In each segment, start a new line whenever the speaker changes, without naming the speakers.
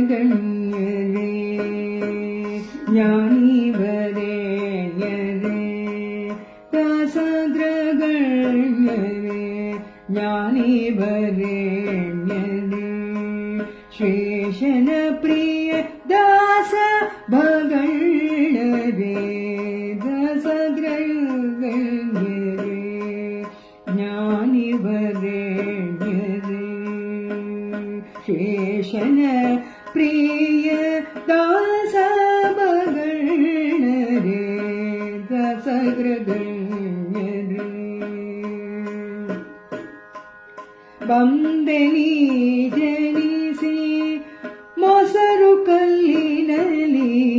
സഗ്രകണ്യനേ ഞാനീ വരേണ്യനേ സഗ്രകണ്യനേ ഞാനീ വരേണ്യനേ ശേഷന പ്രിയ ദാസ ഭഗണരേ शेषन प्रिय दशगरे दशग्र गण बी जनिसि सी मोसरुकली नली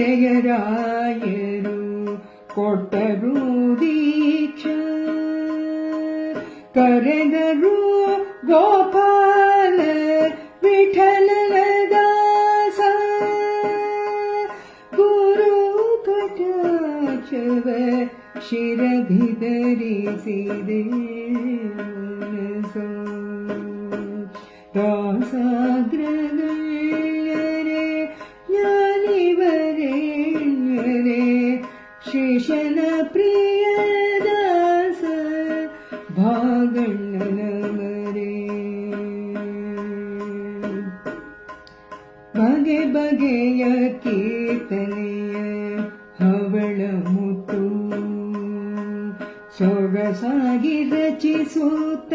ವಿಜಯರಾಯರು ಕೊಟ್ಟರು ದೀಕ್ಷ ಕರೆದರು ಗೋಪಾಲ ವಿಠಲನ ದಾಸ ಗುರು ಕಟಾಕ್ಷವ ಶಿರಧಿ ಧರಿಸಿದೆ ಭಾಗಣ್ಣನವರೇ. ಬಗೆ ಬಗೆಯ ಕೀರ್ತನೆಯ ಹವಳ ಮುತ್ತು. ಸೊಗಸಾಗಿ ರಚಿಸುತ್ತ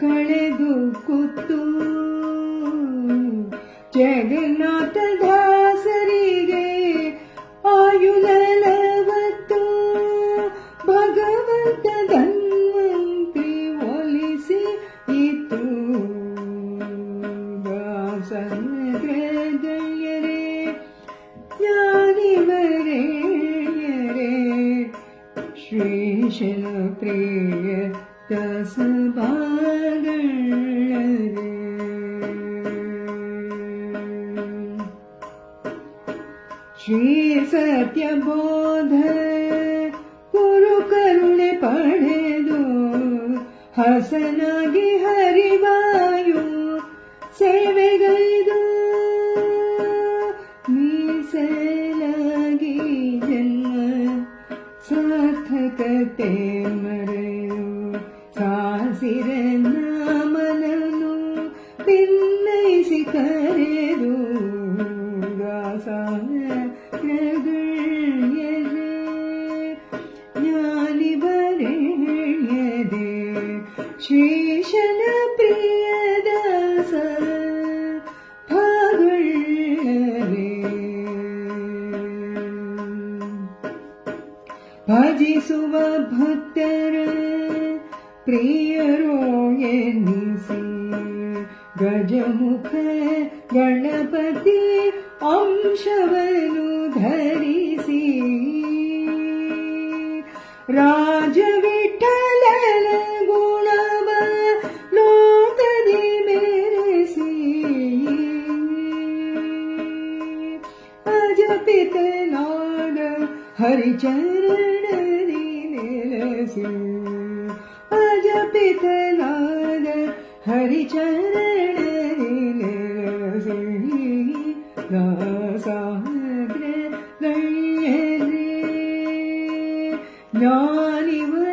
ಕಳೆದು ಕೂತು ಜಗನ್ನಾಥ कुशल प्रिय दस बागरे श्री सत्य बोध गुरु करुण पढ़े दो हसनागी हरिवायु सेवे श्रीशनप्रियदास प्रियदास फगुळरे भजि सु भरूप प्रियरो यसि गजमुख गणपति अंशवनु धरिसि राजविठ पित हरिचरणी नेल अजपित हरि चरणी ने ज्ञानिव